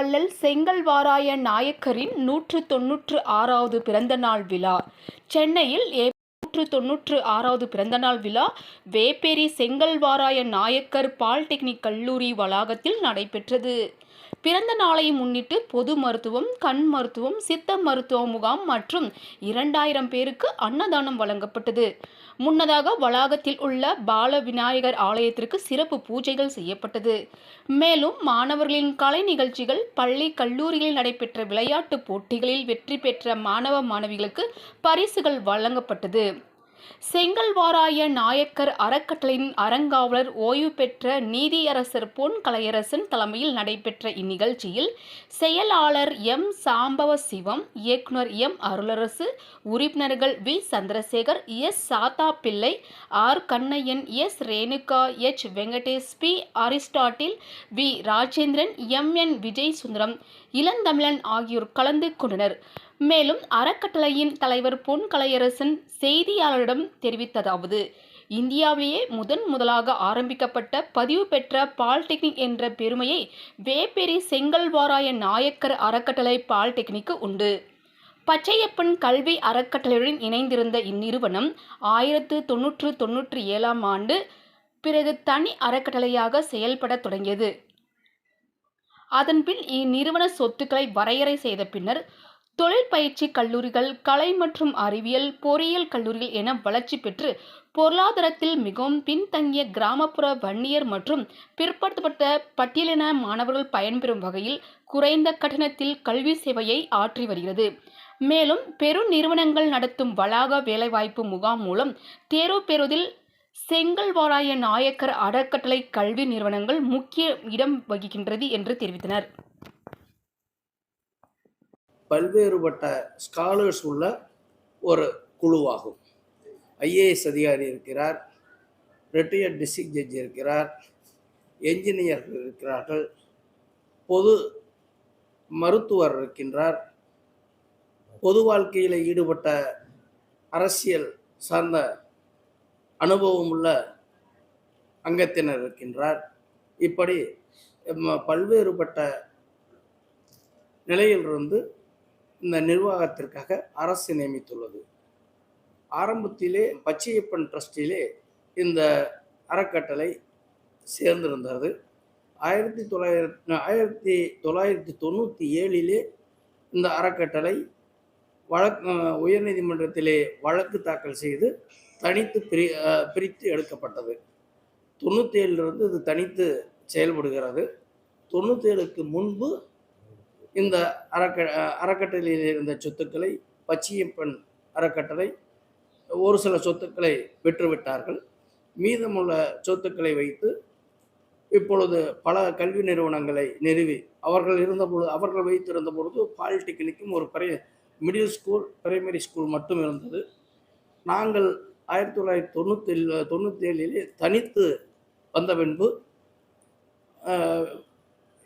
வள்ளல் செங்கல்வாராய நாயக்கரின் நூற்று தொன்னூற்று ஆறாவது பிறந்தநாள் விழா. சென்னையில் நூற்று தொன்னூற்று ஆறாவது பிறந்தநாள் விழா வேப்பேரி செங்கல்வாராய நாயக்கர் பாலிடெக்னிக் கல்லூரி வளாகத்தில் நடைபெற்றது. பிறந்த நாளை முன்னிட்டு பொது மருத்துவம் கண் மருத்துவம் சித்த மருத்துவ முகாம் மற்றும் இரண்டாயிரம் பேருக்கு அன்னதானம் வழங்கப்பட்டது. முன்னதாக வளாகத்தில் உள்ள பால விநாயகர் ஆலயத்திற்கு சிறப்பு பூஜைகள் செய்யப்பட்டது. மேலும் மாணவர்களின் கலை நிகழ்ச்சிகள் பள்ளி கல்லூரிகளில் நடைபெற்ற விளையாட்டுப் போட்டிகளில் வெற்றி பெற்ற மாணவ மாணவிகளுக்கு பரிசுகள் வழங்கப்பட்டது. செங்கல்வாராய நாயக்கர் அறக்கட்டளையின் அறங்காவலர் ஓய்வு பெற்ற நீதியரசர் பொன் கலையரசன் தலைமையில் நடைபெற்ற இந்நிகழ்ச்சியில் செயலாளர் எம். சாம்பவ சிவம் இயக்குனர் எம். அருளரசு உறுப்பினர்கள் we. Chandrasekhar S. Satha Pillai R. Kannaiyan S. Renuka H. Venkatesh P. Aristotle V. Rajendran M. N. Vijay Sundaram Ilanthamizhan ஆகியோர் கலந்து கொண்டனர். மேலும் அறக்கட்டளையின் தலைவர் பொன் கலையரசன் செய்தியாளரிடம் தெரிவித்ததாவது இந்தியாவிலேயே முதன் முதலாக ஆரம்பிக்கப்பட்ட பதிவு பெற்ற பால்டெக்னிக் என்ற பெருமையை வேப்பேரி செங்கல்வாராய நாயக்கர் அறக்கட்டளை பாலிடெக்னிக்கு உண்டு. பச்சையப்பன் கல்வி அறக்கட்டளையுடன் இணைந்திருந்த இந்நிறுவனம் ஆயிரத்து தொன்னூற்று தொன்னூற்றி ஏழாம் ஆண்டு பிறகு தனி அறக்கட்டளையாக செயல்பட தொடங்கியது. அதன்பின் இந்நிறுவன சொத்துக்களை வரையறை செய்த பின்னர் தொழிற்பயிற்சி கல்லூரிகள் கலை மற்றும் அறிவியல் பொறியியல் கல்லூரிகள் என வளர்ச்சி பெற்று பொருளாதாரத்தில் மிகவும் பின்தங்கிய கிராமப்புற வன்னியர் மற்றும் பிற்படுத்தப்பட்ட பட்டியலின மாணவர்கள் பயன்பெறும் வகையில் குறைந்த கட்டணத்தில் கல்வி சேவையை ஆற்றி வருகிறது. மேலும் பெரு நிறுவனங்கள் நடத்தும் வளாக வேலைவாய்ப்பு முகாம் மூலம் தேர்வு பெறுவதில் செங்கல்வாராய நாயக்கர் அறக்கட்டளை கல்வி நிறுவனங்கள் முக்கிய இடம் வகிக்கின்றது என்று தெரிவித்தனர். பல்வேறுபட்ட ஸ்காலர்ஸ் உள்ள ஒரு குழுவாகும். ஐஏஎஸ் அதிகாரி இருக்கிறார் ரிட்டையர்ட் டிஸ்ட்ரிக்ட் ஜட்ஜி இருக்கிறார் என்ஜினியர்கள் இருக்கிறார்கள் பொது மருத்துவர் இருக்கின்றார் பொது வாழ்க்கையில் ஈடுபட்ட அரசியல் சார்ந்த அனுபவம் உள்ள அங்கத்தினர் இருக்கின்றார். இப்படி பல்வேறுபட்ட பல்வேறுபட்ட நிலையிலிருந்து இந்த நிர்வாகத்திற்காக அரசு நியமித்துள்ளது. ஆரம்பத்திலே பச்சையப்பன் ட்ரஸ்டிலே இந்த அறக்கட்டளை சேர்ந்திருந்தது. ஆயிரத்தி தொள்ளாயிரத்தி ஆயிரத்தி தொள்ளாயிரத்தி தொண்ணூற்றி ஏழிலே இந்த அறக்கட்டளை வழக்கு உயர்நீதிமன்றத்திலே வழக்கு தாக்கல் செய்து தனித்து பிரி பிரித்து எடுக்கப்பட்டது. தொண்ணூற்றி ஏழிலிருந்து இது தனித்து செயல்படுகிறது. தொண்ணூற்றி ஏழுக்கு முன்பு இந்த அறக்க அறக்கட்டளையில் இருந்த சொத்துக்களை பச்சியப்பன் அறக்கட்டளை ஒரு சில சொத்துக்களை பெற்றுவிட்டார்கள் மீதமுள்ள சொத்துக்களை வைத்து இப்பொழுது பல கல்வி நிறுவனங்களை நிறுவி அவர்கள் இருந்தபொழுது அவர்கள் வைத்திருந்த பொழுது பாலிடெக்னிக்கும் ஒரு பெரிய மிடில் ஸ்கூல் பிரைமரி ஸ்கூல் மட்டும் இருந்தது. நாங்கள் ஆயிரத்தி தொள்ளாயிரத்தி தொண்ணூற்றி தொண்ணூற்றி ஏழிலே தனித்து வந்த பின்பு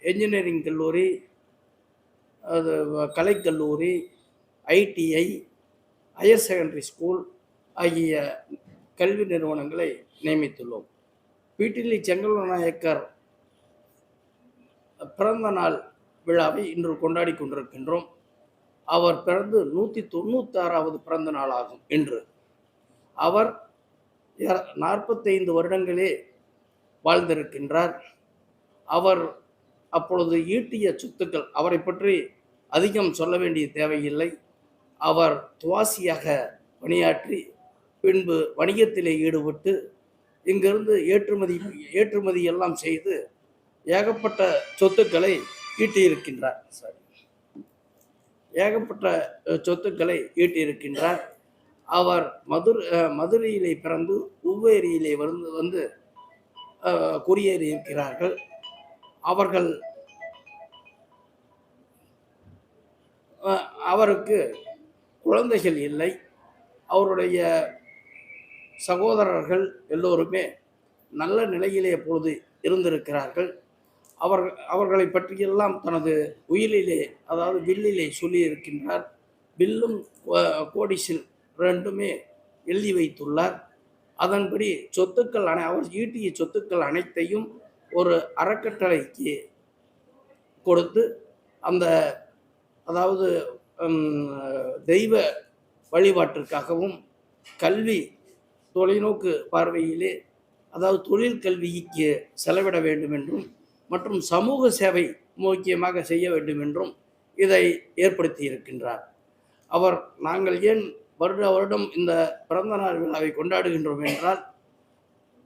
என்ஜினியரிங் கல்லூரி கலைக்கல்லூரி ஐடிஐ ஹையர் செகண்டரி ஸ்கூல் ஆகிய கல்வி நிறுவனங்களை நியமித்துள்ளோம். பீட்டிலி செங்கல்வ நாயக்கர் பிறந்த நாள் விழாவை இன்று கொண்டாடி கொண்டிருக்கின்றோம். அவர் பிறந்து நூற்றி தொண்ணூத்தாறாவது பிறந்த நாளாகும் இன்று. அவர் நாற்பத்தைந்து வருடங்களே வாழ்ந்திருக்கின்றார். அவர் அப்பொழுது ஈட்டிய சொத்துக்கள் அவரை பற்றி அதிகம் சொல்ல வேண்டிய தேவையில்லை. அவர் துவாசியாக பணியாற்றி பின்பு வணிகத்திலே ஈடுபட்டு இங்கிருந்து ஏற்றுமதி ஏற்றுமதி எல்லாம் செய்து ஏகப்பட்ட சொத்துக்களை ஈட்டியிருக்கின்றார். சாரி ஏகப்பட்ட சொத்துக்களை ஈட்டியிருக்கின்றார். அவர் மதுர் மதுரையிலே பிறந்து உவ்வேரியிலே வந்து வந்து அஹ், குடியேறி இருக்கிறார்கள் அவர்கள் அவருக்கு குழந்தைகள் இல்லை. அவருடைய சகோதரர்கள் எல்லோருமே நல்ல நிலையிலே பொழுது இருந்திருக்கிறார்கள். அவர் அவர்களை பற்றியெல்லாம் தனது உயிலிலே அதாவது வில்லிலே சொல்லியிருக்கின்றார். வில்லும் கோ- கோடிசில் ரெண்டுமே எழுதி வைத்துள்ளார். அதன்படி சொத்துக்கள் அனை அவர் ஈட்டிய சொத்துக்கள் அனைத்தையும் ஒரு அறக்கட்டளைக்கு கொடுத்து அந்த அதாவது தெய்வ வழிபாட்டிற்காகவும் கல்வி தொலைநோக்கு பார்வையிலே அதாவது தொழில் கல்விக்கு செலவிட வேண்டும் என்றும் மற்றும் சமூக சேவை முக்கியமாக செய்ய வேண்டும் என்றும் இதை ஏற்படுத்தி இருக்கின்றார் அவர் நாங்கள் ஏன் வருட வருடம் இந்த பிறந்தநாள் விழாவை கொண்டாடுகின்றோம் என்றால்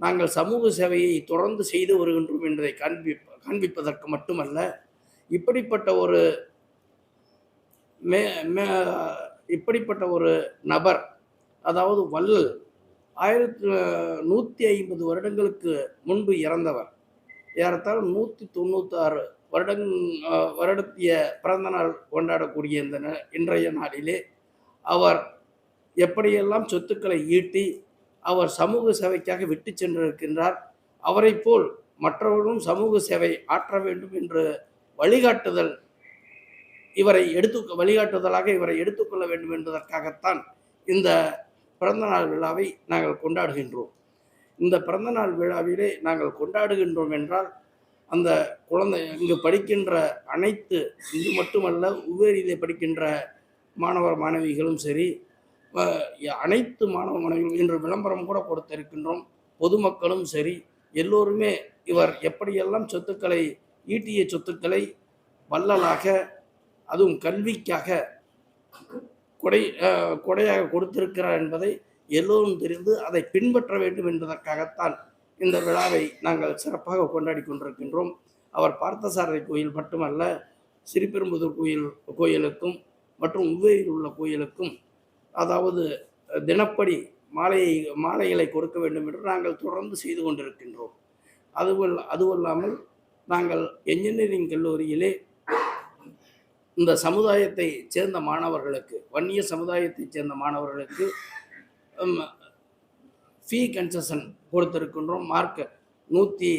நாங்கள் சமூக சேவையை தொடர்ந்து செய்து வருகின்றோம் என்பதை காண்பி காண்பிப்பதற்கு மட்டுமல்ல இப்படிப்பட்ட ஒரு மே மே இப்படிப்பட்ட ஒரு நபர் அதாவது வள்ளல் ஆயிரத்தி நூற்றி ஐம்பது வருடங்களுக்கு முன்பு இறந்தவர். ஏறத்தாழ நூற்றி தொண்ணூத்தாறு வருடங் வருடத்திய பிறந்த நாள் கொண்டாடக்கூடிய இந்த ந- இன்றைய நாளிலே அவர் எப்படியெல்லாம் சொத்துக்களை ஈட்டி அவர் சமூக சேவைக்காக விட்டு சென்றிருக்கின்றார். அவரைப் போல் மற்றவர்களும் சமூக சேவை ஆற்ற வேண்டும் என்று வழிகாட்டுதல் இவரை எடுத்து வழிகாட்டுதலாக இவரை எடுத்துக்கொள்ள வேண்டும் என்பதற்காகத்தான் இந்த பிறந்தநாள் விழாவை நாங்கள் கொண்டாடுகின்றோம். இந்த பிறந்தநாள் விழாவிலே நாங்கள் கொண்டாடுகின்றோம் என்றால் அந்த குழந்தை இங்கு படிக்கின்ற அனைத்து இது மட்டுமல்ல உவேரியிலே படிக்கின்ற மாணவர் மாணவிகளும் சரி அனைத்து மாணவ மாணவிகளும் இன்று விளம்பரம் கூட கொடுத்திருக்கின்றோம். பொதுமக்களும் சரி எல்லோருமே இவர் எப்படியெல்லாம் சொத்துக்களை ஈட்டிய சொத்துக்களை வள்ளலாக அதுவும் கல்விக்காக கொடை கொடையாக கொடுத்திருக்கிறார் என்பதை எல்லோரும் தெரிந்து அதை பின்பற்ற வேண்டும் என்பதற்காகத்தான் இந்த விழாவை நாங்கள் சிறப்பாக கொண்டாடி கொண்டிருக்கின்றோம். அவர் பார்த்தசாரதி கோயில் மட்டுமல்ல சிறுபெரும்புதூர் கோயில் கோயிலுக்கும் மற்றும் உவேரியில் உள்ள கோயிலுக்கும் அதாவது தினப்படி மாலையை மாலைகளை கொடுக்க வேண்டும் என்று நாங்கள் தொடர்ந்து செய்து கொண்டிருக்கின்றோம். அதுவல் அதுவல்லாமல் நாங்கள் என்ஜினியரிங் கல்லூரியிலே இந்த சமுதாயத்தை சேர்ந்த மாணவர்களுக்கு வன்னிய சமுதாயத்தை சேர்ந்த மாணவர்களுக்கு ஃபீ கன்செஷன் கொடுத்திருக்கின்றோம். மார்க் நூற்றி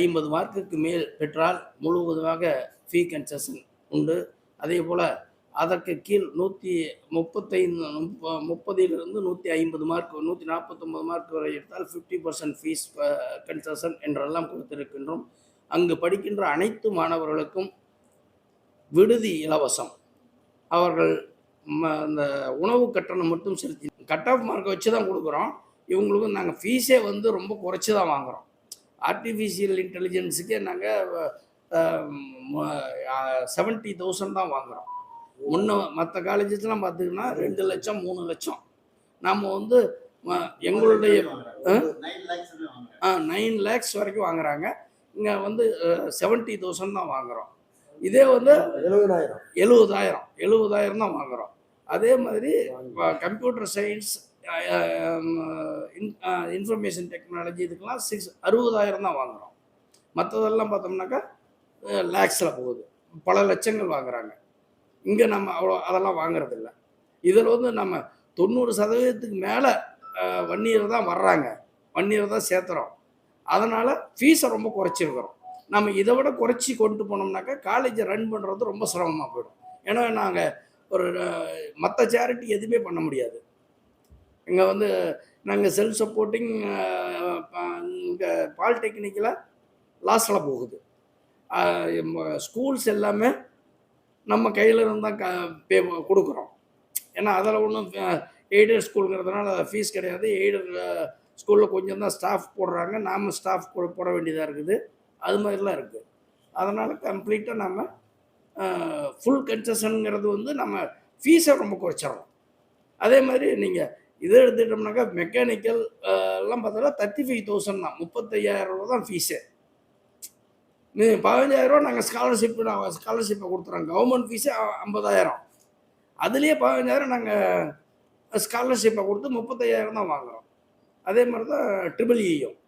ஐம்பது மார்க்குக்கு மேல் பெற்றால் முழுவதுமாக ஃபீ கன்செஷன் உண்டு. அதே போல் அதற்கு கீழ் நூற்றி முப்பத்தைந்து முப்ப- முப்பதிலிருந்து நூற்றி ஐம்பது மார்க் நூற்றி நாற்பத்தொம்பது மார்க் வரை எடுத்தால் ஃபிஃப்டி பர்சன்ட் ஃபீஸ் கன்செஷன் என்றெல்லாம் கொடுத்திருக்கின்றோம். அங்கு படிக்கின்ற அனைத்து மாணவர்களுக்கும் விடுதி இலவசம். அவர்கள் ம- அந்த உணவு கட்டணம் மட்டும் செலுத்தி கட் ஆஃப் மார்க்கை வச்சு தான் கொடுக்குறோம் இவங்களுக்கும் நாங்கள் ஃபீஸே வந்து ரொம்ப குறைச்சி தான் வாங்குகிறோம் ஆர்டிஃபிஷியல் இன்டெலிஜென்ஸுக்கே நாங்கள் செவன்ட்டி தௌசண்ட் தான் வாங்குகிறோம் முன்ன மற்ற காலேஜஸ்லாம் பார்த்திங்கன்னா ரெண்டு லட்சம் மூணு லட்சம். நம்ம வந்து எங்களுடைய நைன் லேக்ஸ் வரைக்கும் வாங்குறாங்க. இங்கே வந்து செவன்ட்டி தௌசண்ட் தான் வாங்குகிறோம் இதே வந்து எழுபதாயிரம். எழுபதாயிரம். எழுபதாயிரம் தான் வாங்குகிறோம் அதே மாதிரி கம்ப்யூட்டர் சயின்ஸ் இன்ஃபர்மேஷன் டெக்னாலஜி இதுக்கெல்லாம் சிக்ஸ் அறுபதாயிரம் தான் வாங்குகிறோம் மற்றதெல்லாம் பார்த்தோம்னாக்கா லேக்ஸில் போகுது. பல லட்சங்கள் வாங்குறாங்க. இங்கே நம்ம அவ்வளோ அதெல்லாம் வாங்குறதில்ல. இதில் வந்து நம்ம தொண்ணூறு சதவீதத்துக்கு மேலே வன்னியர் தான் வர்றாங்க. வன்னியர் தான் சேர்த்துறோம். அதனால் ஃபீஸை ரொம்ப குறைச்சிருக்கிறோம். நம்ம இதை விட குறைச்சி கொண்டு போனோம்னாக்கா காலேஜை ரன் பண்ணுறது ரொம்ப சிரமமாக போயிடும். ஏன்னா நாங்கள் ஒரு மற்ற சேரிட்டி எதுவுமே பண்ண முடியாது. இங்கே வந்து நாங்கள் செல்ஃப் சப்போர்ட்டிங் இங்கே பாலிடெக்னிக்கில் லாஸில் போகுது. ஸ்கூல்ஸ் எல்லாமே நம்ம கையில் இருந்தால் க பே கொடுக்குறோம். ஏன்னா அதில் ஒன்றும் எய்டட் ஸ்கூலுங்கிறதுனால ஃபீஸ் கிடையாது. எய்டட் ஸ்கூலில் கொஞ்சம் தான் ஸ்டாஃப் போடுறாங்க. நாம் ஸ்டாஃப் போட வேண்டியதாக இருக்குது. அது மாதிரிலாம் இருக்குது அதனால் கம்ப்ளீட்டாக நம்ம ஃபுல் கன்செஷனுங்கிறது வந்து நம்ம ஃபீஸை ரொம்ப குறைச்சிடறோம். அதே மாதிரி நீங்கள் இதை எடுத்துட்டோம்னாக்கா மெக்கானிக்கல் எல்லாம் பார்த்தோன்னா தேர்ட்டி ஃபைவ் தௌசண்ட் தான். முப்பத்தையாயிரம் ரூபா தான் ஃபீஸு நீ பதினஞ்சாயிரரூவா நாங்கள் ஸ்காலர்ஷிப் நான் ஸ்காலர்ஷிப்பை கொடுத்துறோம். கவர்மெண்ட் ஃபீஸே ஐம்பதாயிரம் அதுலேயே பதினஞ்சாயிரம் நாங்கள் ஸ்காலர்ஷிப்பை கொடுத்து முப்பத்தையாயிரம் தான் வாங்குகிறோம் அதே மாதிரி தான் ட்ரிபிள் இயும்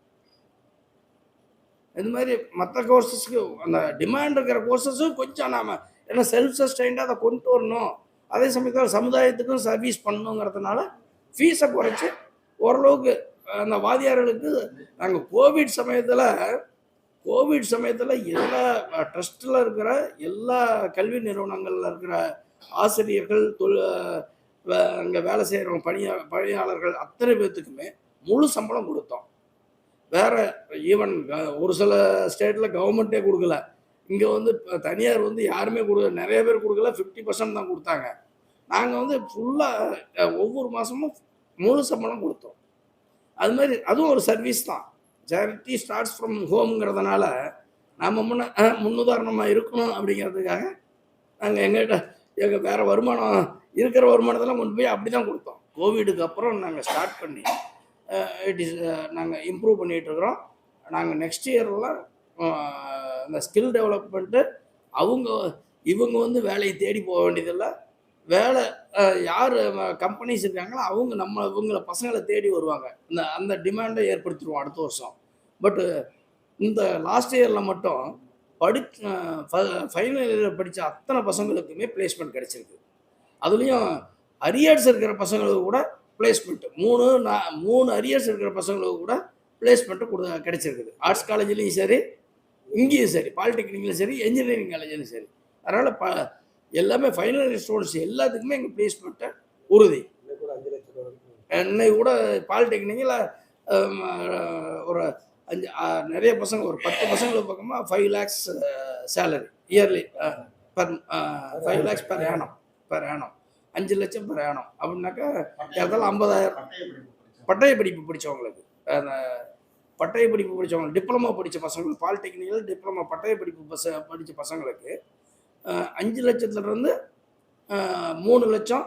e இது மாதிரி மற்ற கோர்சஸ்க்கு அந்த டிமாண்ட் இருக்கிற கோர்சஸும் கொஞ்சம் நாம் ஏன்னா செல்ஃப் சஸ்டைண்டாக அதை கொண்டு வரணும். அதே சமயத்தில் சமுதாயத்துக்கும் சர்வீஸ் பண்ணணுங்கிறதுனால ஃபீஸை குறைச்சி ஓரளவுக்கு அந்த வாதியார்களுக்கு நாங்கள் கோவிட் சமயத்தில் கோவிட் சமயத்தில் எல்லா ட்ரஸ்ட்டில் இருக்கிற எல்லா கல்வி நிறுவனங்களில் இருக்கிற ஆசிரியர்கள் தொழில் அங்கே வேலை செய்கிறவங்க பணியா பணியாளர்கள் அத்தனை பேர்த்துக்குமே முழு சம்பளம் கொடுத்தோம். வேற ஈவன் ஒரு சில ஸ்டேட்டில் கவர்மெண்ட்டே கொடுக்கல. இங்கே வந்து தனியார் வந்து யாருமே கொடுக்கல. நிறைய பேர் கொடுக்கல. ஃபிஃப்டி பர்சன்ட் தான் கொடுத்தாங்க. நாங்கள் வந்து ஃபுல்லாக ஒவ்வொரு மாதமும் முழு சம்பளம் கொடுத்தோம். அது மாதிரி அதுவும் ஒரு சர்வீஸ் தான். சேரிட்டி ஸ்டார்ட்ஸ் ஃப்ரம் ஹோம்ங்கிறதுனால நாம் முன்ன முன்னுதாரணமாக இருக்கணும் அப்படிங்கிறதுக்காக நாங்கள் எங்கள்கிட்ட எங்கள் வேறு வருமானம் இருக்கிற வருமானத்தெல்லாம் கொண்டு போய் அப்படி தான் கொடுத்தோம். கோவிடுக்கு அப்புறம் நாங்கள் ஸ்டார்ட் பண்ணி இட் இஸ் நாங்கள் இம்ப்ரூவ் பண்ணிகிட்ருக்குறோம் நாங்கள் நெக்ஸ்ட் இயர்லாம் இந்த ஸ்கில் டெவலப்மெண்ட்டு அவங்க இவங்க வந்து வேலையை தேடி போக வேண்டியதில்லை. வேலை யார் கம்பெனிஸ் இருக்காங்களோ அவங்க நம்ம இவங்கள பசங்களை தேடி வருவாங்க. இந்த அந்த டிமாண்டை ஏற்படுத்திடுவோம் அடுத்த வருஷம். பட்டு இந்த லாஸ்ட் இயரில் மட்டும் படி ஃபைனல் இயர் படித்த அத்தனை பசங்களுக்குமே பிளேஸ்மெண்ட் கிடைச்சிருக்கு. அதுலேயும் அரியர்ஸ் இருக்கிற பசங்களுக்கு கூட பிளேஸ்மெண்ட் மூணு நா- மூணு அரியர்ஸ் இருக்கிற பசங்களுக்கு கூட பிளேஸ்மெண்ட்டு கொடு கிடைச்சிருக்குது. ஆர்ட்ஸ் காலேஜ்லேயும் சரி இங்கேயும் சரி பாலிடெக்னிக்லையும் சரி இன்ஜினியரிங் காலேஜ்லையும் சரி. அதனால் ப எல்லாமே ஃபைனல் இயர் ஸ்டூடெண்ட்ஸ் எல்லாத்துக்குமே எங்கள் பிளேஸ்மெண்ட்டை உறுதி. இன்னைக்கு கூட பாலிடெக்னிக்கில் ஒரு அஞ்சு நிறைய பசங்க ஒரு பத்து பசங்களுக்கு பக்கமாக five lakhs salary yearly per five lakhs per annum per annum அஞ்சு லட்சம் பெர் ஏனம் அப்படின்னாக்கா ஏறத்தாலும் ஐம்பதாயிரம். பட்டய படிப்பு பிடிச்சவங்களுக்கு அந்த பட்டய படிப்பு படித்தவங்க டிப்ளமோ படித்த பசங்களுக்கு பாலிடெக்னிக்கல் டிப்ளமோ பட்டய படிப்பு பச படித்த பசங்களுக்கு அஞ்சு லட்சத்துலேருந்து மூணு லட்சம்.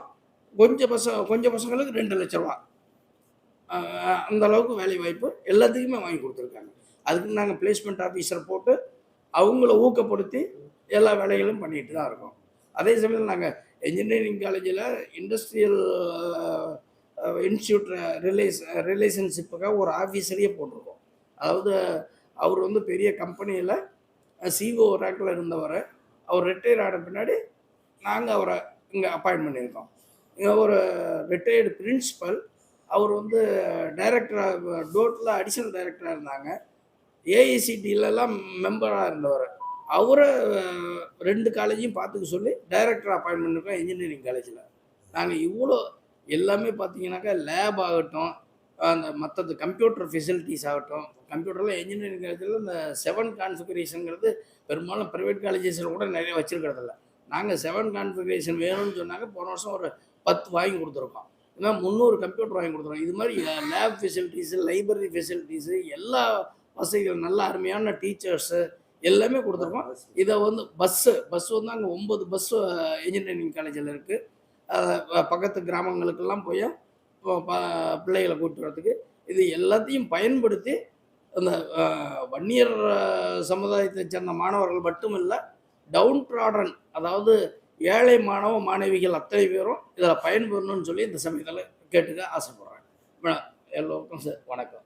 கொஞ்சம் பசங்க கொஞ்சம் பசங்களுக்கு ரெண்டு லட்ச ரூபா. அந்த அளவுக்கு வேலை வாய்ப்பு எல்லாத்துக்குமே வாங்கி கொடுத்துருக்காங்க. அதுக்கு நாங்கள் பிளேஸ்மெண்ட் ஆஃபீஸர் போட்டு அவங்கள ஊக்கப்படுத்தி எல்லா வேலைகளும் பண்ணிட்டு தான் இருக்கோம். அதே சமயத்தில் நாங்கள் இன்ஜினியரிங் காலேஜில் இண்டஸ்ட்ரியல் இன்ஸ்டியூட் ரிலேஸ் ரிலேஷன்ஷிப்புக்காக ஒரு ஆஃபீஸரையே போட்டிருக்கோம். அதாவது அவர் வந்து பெரிய கம்பெனியில் சிஓ ரேங்கில் இருந்தவர். அவர் ரிட்டையர் ஆன பின்னாடி நாங்கள் அவரை இங்கே அப்பாயின்ட் பண்ணியிருக்கோம். இங்கே ஒரு ரிட்டையர்டு பிரின்சிபல் அவர் வந்து டைரக்டராக டோட்டில் அடிஷனல் டைரக்டராக இருந்தாங்க. ஏஐசிடியிலலாம் மெம்பராக இருந்தவர். அவரை ரெண்டு காலேஜையும் பார்த்துக்க சொல்லி டைரக்டர் அப்பாயின்மெண்ட் இருக்கோம் இன்ஜினியரிங் காலேஜில் நாங்கள் இவ்வளோ எல்லாமே பார்த்தீங்கன்னாக்கா லேப் ஆகட்டும் அந்த மற்றது கம்ப்யூட்டர் ஃபெசிலிட்டிஸ் ஆகட்டும் கம்ப்யூட்டரில் இன்ஜினியரிங் காலேஜில் இந்த செவன் கான்ஃபிகரேஷனுங்கிறது பெரும்பாலும் ப்ரைவேட் காலேஜஸில் கூட நிறைய வச்சுருக்கிறதில்ல. நாங்கள் செவன் கான்ஃபிகரேஷன் வேணும்னு சொன்னாங்க போன வருஷம் ஒரு பத்து வாங்கி கொடுத்துருக்கோம். ஏன்னா முந்நூறு கம்ப்யூட்டர் வாங்கி கொடுத்துருக்கோம். இது மாதிரி லேப் ஃபெசிலிட்டிஸு லைப்ரரி ஃபெசிலிட்டிஸு எல்லா வசதிகள் நல்ல அருமையான டீச்சர்ஸு எல்லாமே கொடுத்துருக்கோம். இதை வந்து பஸ்ஸு பஸ் வந்து அங்கே ஒம்பது பஸ்ஸு இன்ஜினியரிங் காலேஜில் இருக்குது பக்கத்து கிராமங்களுக்கெல்லாம் போய் பிள்ளைகளை கூப்பிட்டு வரதுக்கு இது எல்லாத்தையும் பயன்படுத்தி அந்த வன்னியர் சமுதாயத்தை சேர்ந்த மாணவர்கள் மட்டும் இல்லை டவுன் ப்ராடன் அதாவது ஏழை மாணவ மாணவிகள் அத்தனை பேரும் இதில் பயன்பெறணும்னு சொல்லி இந்த சமயத்தில் கேட்டுக்க ஆசைப்படுறாங்க. எல்லோருக்கும் ச- வணக்கம்.